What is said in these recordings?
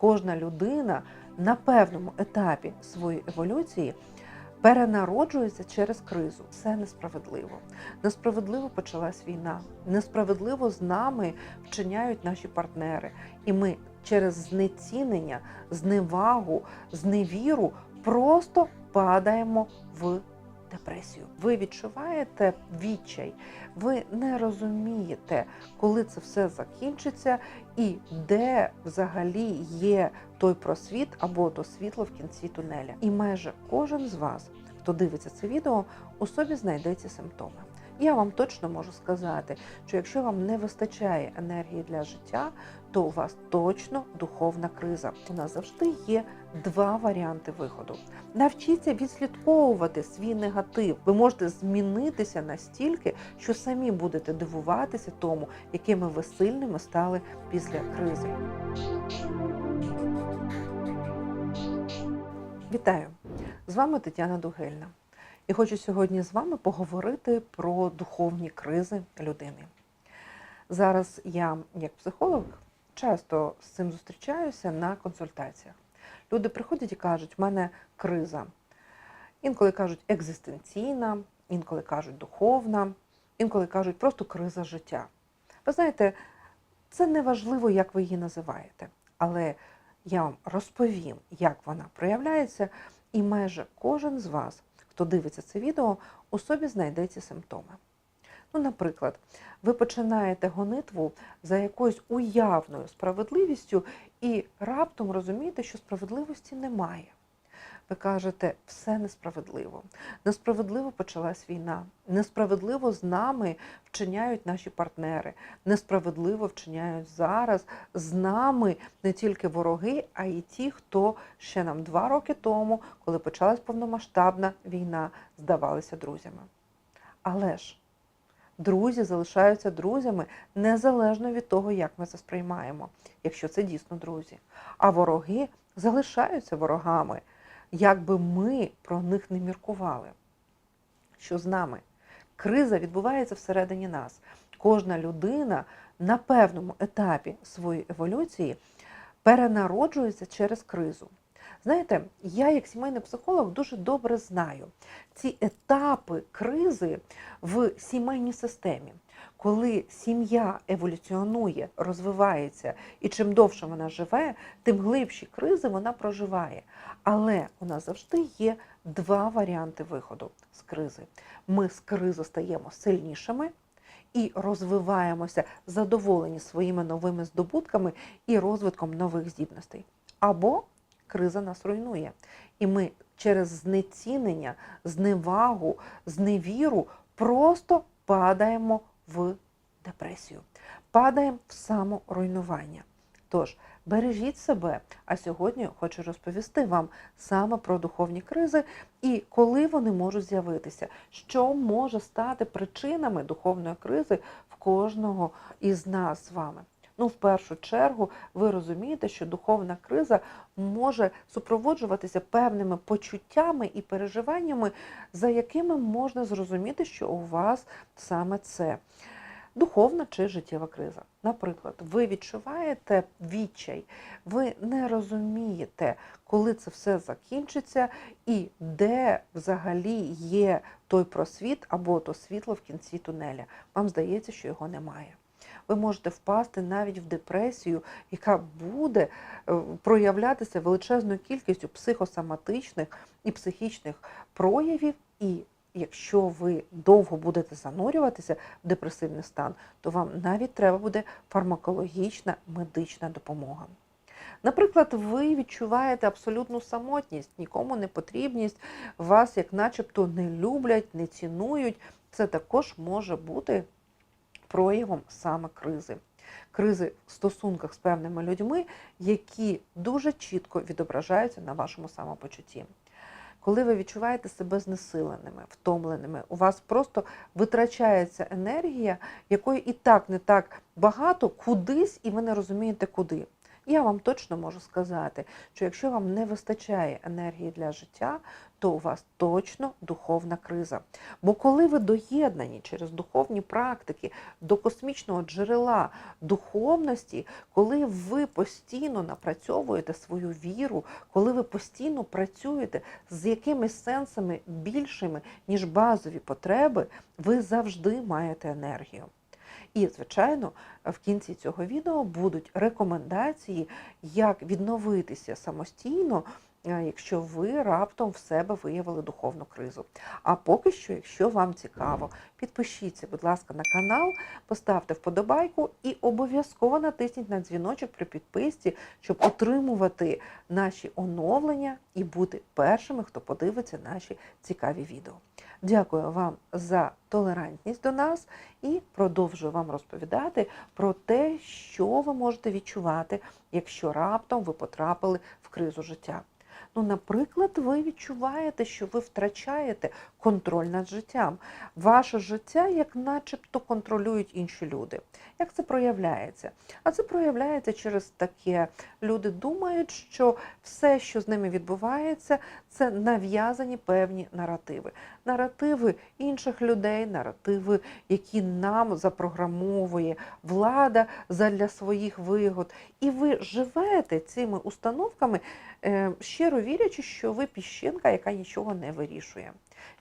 Кожна людина на певному етапі своєї еволюції перенароджується через кризу. Це несправедливо. Несправедливо почалась війна. Несправедливо з нами вчиняють наші партнери. І ми через знецінення, зневагу, зневіру просто падаємо в депресію. Ви відчуваєте відчай, ви не розумієте, коли це все закінчиться, і де взагалі є той просвіт або то світло в кінці тунеля. І майже кожен з вас, хто дивиться це відео, у собі знайде ці симптоми. Я вам точно можу сказати, що якщо вам не вистачає енергії для життя, то у вас точно духовна криза. У нас завжди є два варіанти виходу. Навчіться відслідковувати свій негатив. Ви можете змінитися настільки, що самі будете дивуватися тому, якими ви сильними стали після кризи. Вітаю! З вами Тетяна Дугельна. І хочу сьогодні з вами поговорити про духовні кризи людини. Зараз я, як психолог, часто з цим зустрічаюся на консультаціях. Люди приходять і кажуть, в мене криза. Інколи кажуть екзистенційна, інколи кажуть духовна, інколи кажуть просто криза життя. Ви знаєте, це не важливо, як ви її називаєте, але я вам розповім, як вона проявляється, і майже кожен з вас, хто дивиться це відео, у собі знайде ці симптоми. Ну, наприклад, ви починаєте гонитву за якоюсь уявною справедливістю і раптом розумієте, що справедливості немає. Ви кажете, все несправедливо. Несправедливо почалась війна. Несправедливо з нами вчиняють наші партнери. Несправедливо вчиняють зараз з нами не тільки вороги, а й ті, хто ще нам два роки тому, коли почалась повномасштабна війна, здавалися друзями. Але ж друзі залишаються друзями незалежно від того, як ми це сприймаємо, якщо це дійсно друзі. А вороги залишаються ворогами, як би ми про них не міркували. Що з нами? Криза відбувається всередині нас. Кожна людина на певному етапі своєї еволюції перенароджується через кризу. Знаєте, я, як сімейний психолог, дуже добре знаю ці етапи кризи в сімейній системі. Коли сім'я еволюціонує, розвивається, і чим довше вона живе, тим глибші кризи вона проживає. Але у нас завжди є два варіанти виходу з кризи. Ми з кризи стаємо сильнішими і розвиваємося задоволені своїми новими здобутками і розвитком нових здібностей. Або криза нас руйнує. І ми через знецінення, зневагу, зневіру просто падаємо в депресію, падаємо в саморуйнування. Тож, бережіть себе. А сьогодні хочу розповісти вам саме про духовні кризи і коли вони можуть з'явитися, що може стати причинами духовної кризи в кожного із нас з вами. Ну, в першу чергу, ви розумієте, що духовна криза може супроводжуватися певними почуттями і переживаннями, за якими можна зрозуміти, що у вас саме це духовна чи життєва криза. Наприклад, ви відчуваєте відчай, ви не розумієте, коли це все закінчиться, і де взагалі є той просвіт або то світло в кінці тунеля. Вам здається, що його немає ви можете впасти навіть в депресію, яка буде е, проявлятися величезною кількістю психосоматичних і психічних проявів. І якщо ви довго будете занурюватися в депресивний стан, то вам навіть треба буде фармакологічна медична допомога. Наприклад, ви відчуваєте абсолютну самотність, нікому не потрібність, вас як начебто не люблять, не цінують. Це також може бути проявом саме кризи. Кризи в стосунках з певними людьми, які дуже чітко відображаються на вашому самопочутті. Коли ви відчуваєте себе знесиленими, втомленими, у вас просто витрачається енергія, якої і так не так багато, кудись, і ви не розумієте куди. Я вам точно можу сказати, що якщо вам не вистачає енергії для життя, то у вас точно духовна криза. Бо коли ви доєднані через духовні практики до космічного джерела духовності, коли ви постійно напрацьовуєте свою віру, коли ви постійно працюєте з якимись сенсами більшими, ніж базові потреби, ви завжди маєте енергію. І, звичайно, в кінці цього відео будуть рекомендації, як відновитися самостійно, якщо ви раптом в себе виявили духовну кризу. А поки що, якщо вам цікаво, підпишіться, будь ласка, на канал, поставте вподобайку і обов'язково натисніть на дзвіночок при підписці, щоб отримувати наші оновлення і бути першими, хто подивиться наші цікаві відео. Дякую вам за толерантність до нас і продовжую вам розповідати про те, що ви можете відчувати, якщо раптом ви потрапили в кризу життя. Ну, наприклад, ви відчуваєте, що ви втрачаєте контроль над життям. Ваше життя, як начебто, контролюють інші люди. Як це проявляється? А це проявляється через таке. Люди думають, що все, що з ними відбувається, це нав'язані певні наративи. Наративи інших людей, наративи, які нам запрограмовує влада задля своїх вигод. І ви живете цими установками, е, щиро вірячи, що ви піщинка, яка нічого не вирішує.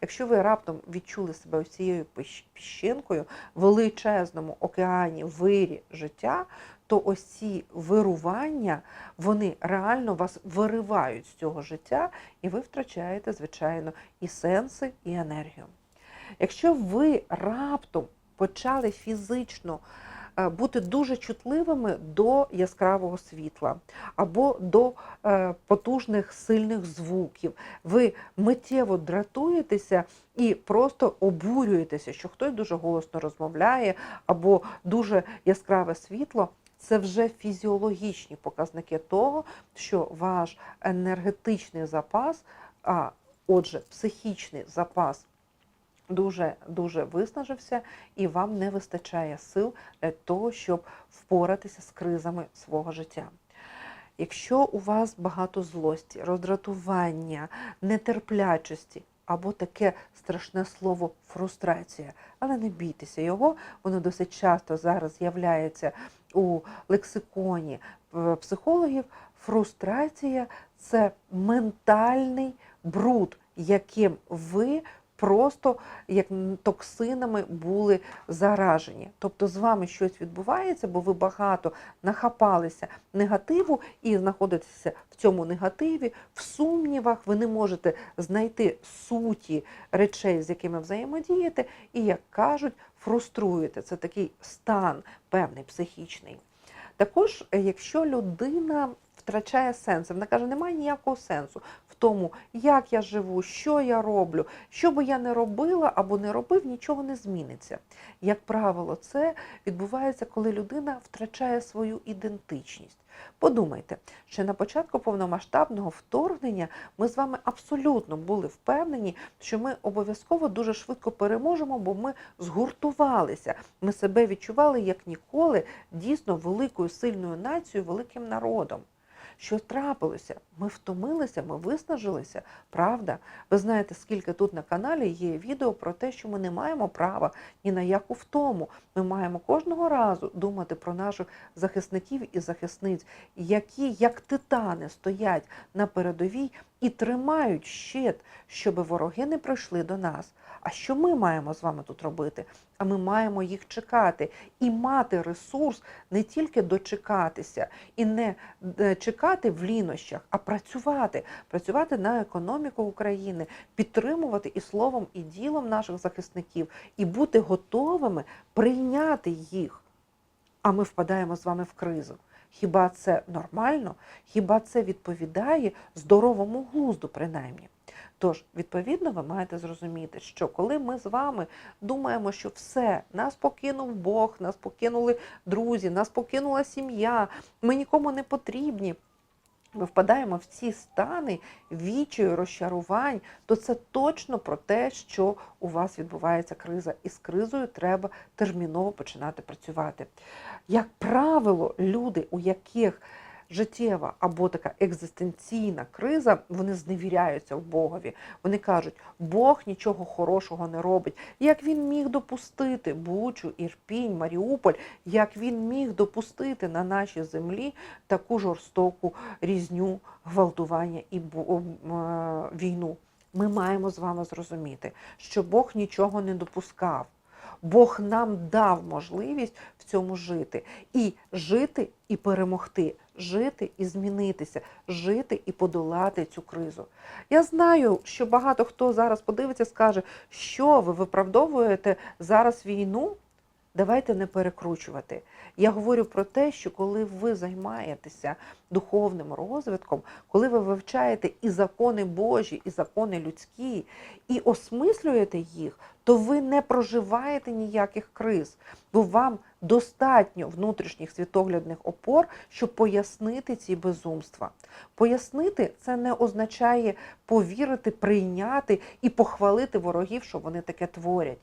Якщо ви раптом відчули себе цією піщинкою в величезному океані вирі життя, то ось ці вирування, вони реально вас виривають з цього життя, і ви втрачаєте, звичайно, і сенси, і енергію. Якщо ви раптом почали фізично е, бути дуже чутливими до яскравого світла або до е, потужних сильних звуків, ви миттєво дратуєтеся і просто обурюєтеся, що хтось дуже голосно розмовляє, або дуже яскраве світло. Це вже фізіологічні показники того, що ваш енергетичний запас, а отже, психічний запас дуже дуже виснажився, і вам не вистачає сил для того, щоб впоратися з кризами свого життя. Якщо у вас багато злості, роздратування, нетерплячості або таке страшне слово фрустрація, але не бійтеся його, воно досить часто зараз з'являється у лексиконі е, психологів. Фрустрація це ментальний бруд, яким ви просто як токсинами були заражені. Тобто з вами щось відбувається, бо ви багато нахапалися негативу і знаходитеся в цьому негативі, в сумнівах, ви не можете знайти суті речей, з якими взаємодієте, і, як кажуть, фруструєте. Це такий стан певний психічний. Також, якщо людина втрачає сенс, вона каже, немає ніякого сенсу в тому, як я живу, що я роблю, що би я не робила або не робив, нічого не зміниться. Як правило, це відбувається, коли людина втрачає свою ідентичність. Подумайте, що на початку повномасштабного вторгнення ми з вами абсолютно були впевнені, що ми обов'язково дуже швидко переможемо, бо ми згуртувалися. Ми себе відчували як ніколи дійсно великою сильною нацією, великим народом. Що трапилося? Ми втомилися, ми виснажилися, правда? Ви знаєте, скільки тут на каналі є відео про те, що ми не маємо права ні на яку втому. Ми маємо кожного разу думати про наших захисників і захисниць, які, як титани, стоять на передовій і тримають щит, щоб вороги не прийшли до нас. А що ми маємо з вами тут робити? А ми маємо їх чекати і мати ресурс не тільки дочекатися і не е, чекати в лінощах, а працювати, працювати на економіку України, підтримувати і словом, і ділом наших захисників, і бути готовими прийняти їх. А ми впадаємо з вами в кризу. Хіба це нормально? Хіба це відповідає здоровому глузду, принаймні? Тож, відповідно, ви маєте зрозуміти, що коли ми з вами думаємо, що все, нас покинув Бог, нас покинули друзі, нас покинула сім'я, ми нікому не потрібні. Ми впадаємо в ці стани вічою, розчарувань, то це точно про те, що у вас відбувається криза, і з кризою треба терміново починати працювати. Як правило, люди, у яких життєва або така екзистенційна криза, вони зневіряються в Богові. Вони кажуть, Бог нічого хорошого не робить. Як він міг допустити Бучу, Ірпінь, Маріуполь, як він міг допустити на нашій землі таку жорстоку різню, гвалтування і е, війну? Ми маємо з вами зрозуміти, що Бог нічого не допускав. Бог нам дав можливість в цьому жити. І жити і перемогти, жити і змінитися, жити і подолати цю кризу. Я знаю, що багато хто зараз подивиться, скаже, що ви виправдовуєте зараз війну. Давайте не перекручувати. Я говорю про те, що коли ви займаєтеся духовним розвитком, коли ви вивчаєте і закони Божі, і закони людські, і осмислюєте їх, то ви не проживаєте ніяких криз, бо вам достатньо внутрішніх світоглядних опор, щоб пояснити ці безумства. Пояснити це не означає повірити, прийняти і похвалити ворогів, що вони таке творять.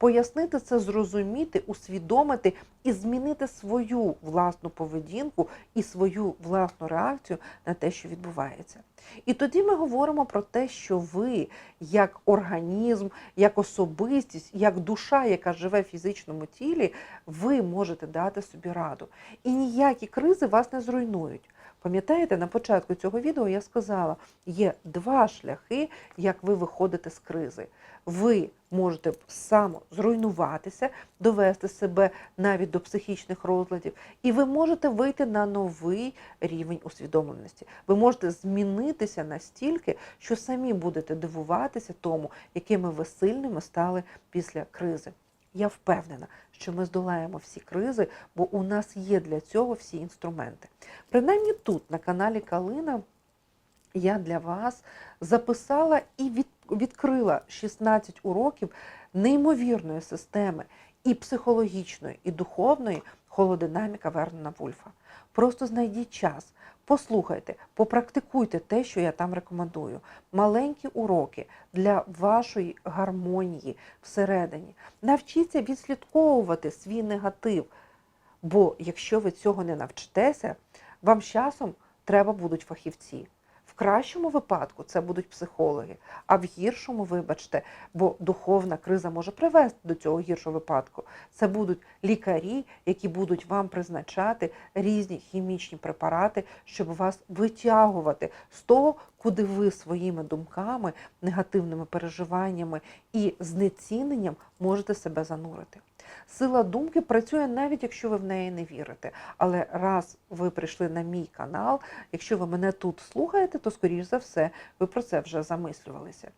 Пояснити це, зрозуміти, усвідомити і змінити свою власну поведінку і свою власну реакцію на те, що відбувається. І тоді ми говоримо про те, що ви, як організм, як особистість, як душа, яка живе в фізичному тілі, ви можете дати собі раду. І ніякі кризи вас не зруйнують. Пам'ятаєте, на початку цього відео я сказала, є два шляхи, як ви виходите з кризи. Ви можете самозруйнуватися, довести себе навіть до психічних розладів, і ви можете вийти на новий рівень усвідомленості. Ви можете змінитися настільки, що самі будете дивуватися тому, якими ви сильними стали після кризи. Я впевнена, що ми здолаємо всі кризи, бо у нас є для цього всі інструменти. Принаймні тут, на каналі Калина, я для вас записала і від, відкрила 16 уроків неймовірної системи і психологічної, і духовної холодинаміка Вернона Вульфа. Просто знайдіть час, послухайте, попрактикуйте те, що я там рекомендую. Маленькі уроки для вашої гармонії всередині. Навчіться відслідковувати свій негатив. Бо якщо ви цього не навчитеся, вам з часом треба будуть фахівці. Кращому випадку це будуть психологи, а в гіршому, вибачте, бо духовна криза може привести до цього гіршого випадку. Це будуть лікарі, які будуть вам призначати різні хімічні препарати, щоб вас витягувати з того, куди ви своїми думками, негативними переживаннями і знеціненням можете себе занурити. Сила думки працює навіть якщо ви в неї не вірите. Але раз ви прийшли на мій канал, якщо ви мене тут слухаєте, то скоріш за все ви про це вже замислювалися.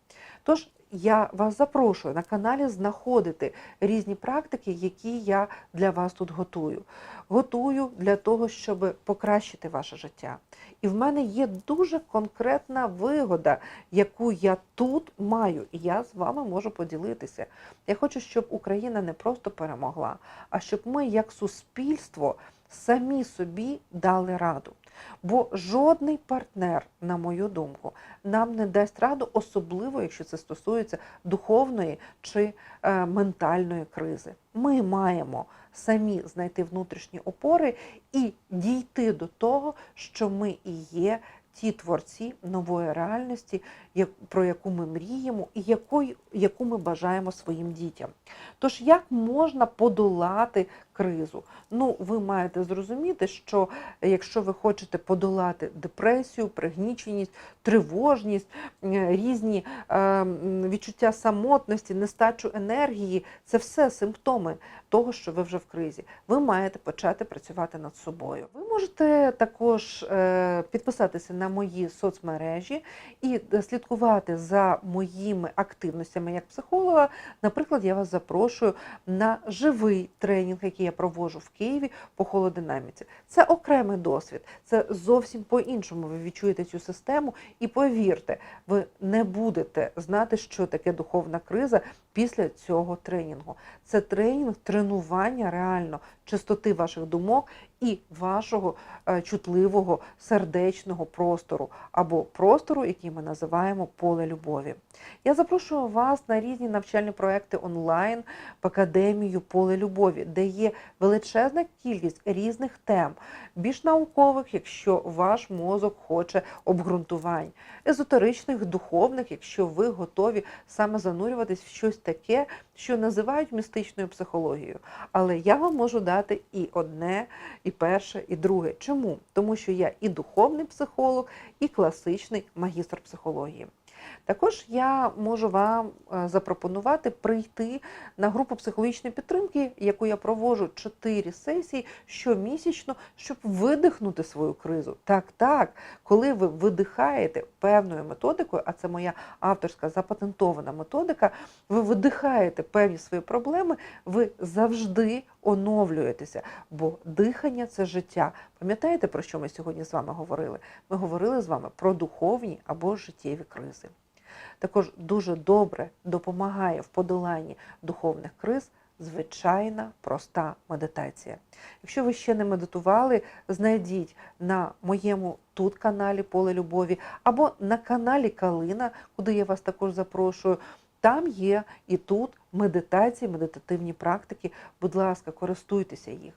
Тож я вас запрошую на каналі знаходити різні практики, які я для вас тут готую. Готую для того, щоб покращити ваше життя. І в мене є дуже конкретна вигода, яку я тут маю, і я з вами можу поділитися. Я хочу, щоб Україна не просто перемогла, а щоб ми, як суспільство, самі собі дали раду. Бо жодний партнер, на мою думку, нам не дасть раду, особливо якщо це стосується духовної чи е, ментальної кризи. Ми маємо самі знайти внутрішні опори і дійти до того, що ми і є ті творці нової реальності, як- про яку ми мріємо і якої, яку ми бажаємо своїм дітям. Тож, як можна подолати кризу? Ну, ви маєте зрозуміти, що якщо ви хочете подолати депресію, пригніченість, тривожність, е, різні е, відчуття самотності, нестачу енергії, це все симптоми того, що ви вже в кризі. Ви маєте почати працювати над собою. Ви можете також е, підписатися на мої соцмережі і е, слідкувати за моїми активностями як психолога. Наприклад, я вас запрошую на живий тренінг, який я проводжу в Києві по холодинаміці. Це окремий досвід, це зовсім по-іншому. Ви відчуєте цю систему, і повірте, ви не будете знати, що таке духовна криза після цього тренінгу. Це тренінг тренування реально чистоти ваших думок і вашого е, чутливого сердечного простору або простору, який ми називаємо поле любові. Я запрошую вас на різні навчальні проекти онлайн в академію Поле любові, де є величезна кількість різних тем, більш наукових, якщо ваш мозок хоче обґрунтувань, езотеричних, духовних, якщо ви готові саме занурюватись в щось таке, що називають містичною психологією. Але я вам можу дати і одне, і перше, і друге. Чому? Тому що я і духовний психолог, і класичний магістр психології. Також я можу вам е, запропонувати прийти на групу психологічної підтримки, яку я проводжу 4 сесії щомісячно, щоб видихнути свою кризу. Так, так, коли ви видихаєте певною методикою, а це моя авторська запатентована методика, ви видихаєте певні свої проблеми, ви завжди оновлюєтеся, бо дихання це життя. Пам'ятаєте, про що ми сьогодні з вами говорили? Ми говорили з вами про духовні або життєві кризи. Також дуже добре допомагає в подоланні духовних криз звичайна проста медитація. Якщо ви ще не медитували, знайдіть на моєму тут каналі Поле Любові або на каналі Калина, куди я вас також запрошую. Там є і тут медитації, медитативні практики. Будь ласка, користуйтеся їх.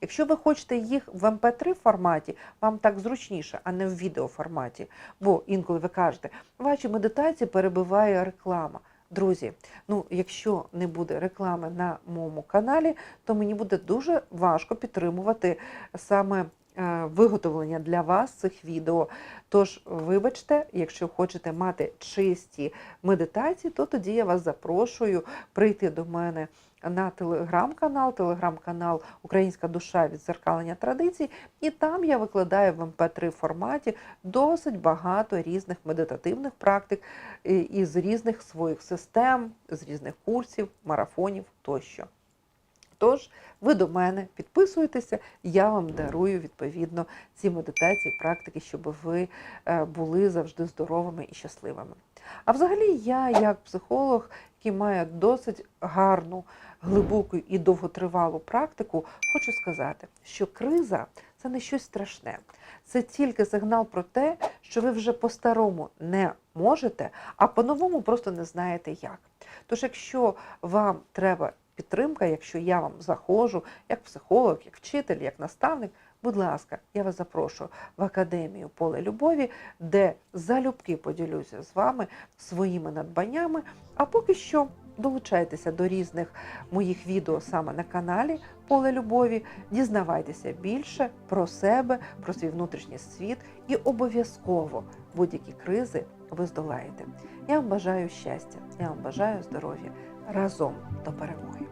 Якщо ви хочете їх в MP3 форматі, вам так зручніше, а не в відеоформаті. Бо інколи ви кажете, ваші медитації перебиває реклама. Друзі, ну якщо не буде реклами на моєму каналі, то мені буде дуже важко підтримувати саме виготовлення для вас цих відео. Тож, вибачте, якщо хочете мати чисті медитації, то тоді я вас запрошую прийти до мене на телеграм-канал, телеграм-канал Українська душа відзеркалення традицій, і там я викладаю в МП3 форматі досить багато різних медитативних практик із різних своїх систем, з різних курсів, марафонів тощо. Тож, ви до мене підписуєтеся, я вам дарую відповідно ці медитації, практики, щоб ви е, були завжди здоровими і щасливими. А взагалі, я, як психолог, який має досить гарну, глибоку і довготривалу практику, хочу сказати, що криза це не щось страшне. Це тільки сигнал про те, що ви вже по-старому не можете, а по-новому просто не знаєте як. Тож, якщо вам треба підтримка, якщо я вам заходжу як психолог, як вчитель, як наставник, будь ласка, я вас запрошую в академію Поле Любові, де залюбки поділюся з вами своїми надбаннями. А поки що долучайтеся до різних моїх відео саме на каналі Поле Любові, дізнавайтеся більше про себе, про свій внутрішній світ і обов'язково будь-які кризи ви здолаєте. Я вам бажаю щастя, я вам бажаю здоров'я разом до перемоги.